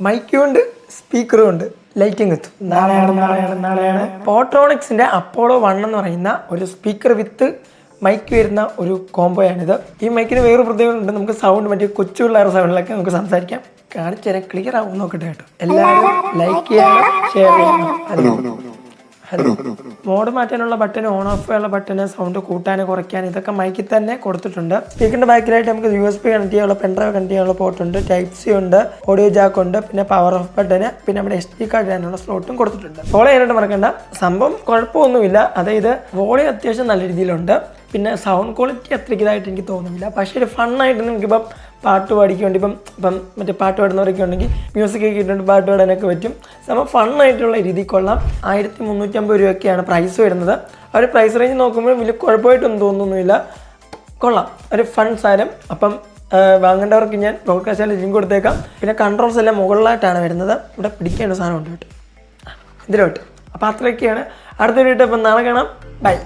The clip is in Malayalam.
മൈക്കും ഉണ്ട് സ്പീക്കറും ഉണ്ട് ലൈറ്റിംഗ് എത്തും നാളെയാണ് നാളെയാണ് നാളെയാണ്. പോട്രോണിക്സിന്റെ അപ്പോളോ വൺ എന്ന് പറയുന്ന ഒരു സ്പീക്കർ വിത്ത് മൈക്ക് വരുന്ന ഒരു കോംബോയാണിത് ഈ മൈക്കിന് വേറൊരു പ്രത്യേകത ഉണ്ട്. നമുക്ക് സൗണ്ട് മറ്റേ കൊച്ചു പിള്ളേർ സൗണ്ടിലൊക്കെ നമുക്ക് സംസാരിക്കാം. കാണിച്ചു തരാം ക്ലിയർ ആവും നോക്കട്ടെ കേട്ടോ. എല്ലാവരും ലൈക്ക് ചെയ്യണം ഷെയർ ചെയ്യണം. ഹലോ. മോഡ് മാറ്റാനുള്ള ബട്ടൺ ഓൺ ഓഫ് ചെയ്യാനുള്ള ബട്ടൺ സൗണ്ട് കൂട്ടാൻ കുറയ്ക്കാൻ ഇതൊക്കെ മൈക്കിൽ തന്നെ കൊടുത്തിട്ടുണ്ട്. സ്പീക്കറിന്റെ ബാക്കിലായിട്ട് നമുക്ക് യു എസ് പി കണക്ട് ചെയ്യാനുള്ള പെൻഡ്രൈവ് കണക്ട് ചെയ്യാനുള്ള പോർട്ട് ഉണ്ട് ടൈപ്പ് സി ഉണ്ട് ഓഡിയോ ജാക്ക് ഉണ്ട് പിന്നെ പവർ ഓഫ് ബട്ടൺ പിന്നെ നമ്മുടെ എസ് ഡി കാർഡ് ഇടാനുള്ള സ്ലോട്ടും കൊടുത്തിട്ടുണ്ട്. ഫോളോ ചെയ്യാനായിട്ട് മറക്കണ്ട. സംഭവം കുഴപ്പമൊന്നുമില്ല. അതായത് വോളിയം അത്യാവശ്യം നല്ല രീതിയിലുണ്ട്. പിന്നെ സൗണ്ട് ക്വാളിറ്റി അത്രയ്ക്ക് ഇതായിട്ട് എനിക്ക് തോന്നുന്നില്ല. പക്ഷേ ഒരു ഫണ്ണായിട്ട് നമുക്കിപ്പം പാട്ട് പാടിക്ക് വേണ്ടി ഇപ്പം ഇപ്പം മറ്റേ പാട്ട് പാടുന്നവരൊക്കെ ഉണ്ടെങ്കിൽ മ്യൂസിക് ഒക്കെ ഇട്ടുകൊണ്ട് പാട്ട് പാടാനൊക്കെ പറ്റും. സംഭവം ഫണ്ണായിട്ടുള്ള രീതിയിൽ കൊള്ളാം. ആയിരത്തി മുന്നൂറ്റമ്പത് രൂപയൊക്കെയാണ് പ്രൈസ് വരുന്നത്. ആ ഒരു പ്രൈസ് റേഞ്ച് നോക്കുമ്പോൾ വലിയ കുഴപ്പമായിട്ടൊന്നും തോന്നുന്നില്ല കൊള്ളാം. ഒരു ഫൺ സാരം അപ്പം വാങ്ങേണ്ടവർക്ക് ഞാൻ ബ്രോഡ്കാസ്റ്റിൽ ലിങ്ക് കൊടുത്തേക്കാം. പിന്നെ കൺട്രോൾസ് എല്ലാം മുകളിലായിട്ടാണ് വരുന്നത്. ഇവിടെ പിടിക്കേണ്ട സാധനം ഉണ്ട് കേട്ടോ. ഇതിലോട്ട്. അപ്പോൾ അത്രയൊക്കെയാണ്. അടുത്ത വീട്ടിൽ ഇപ്പം നാളെ കാണാം. ബൈ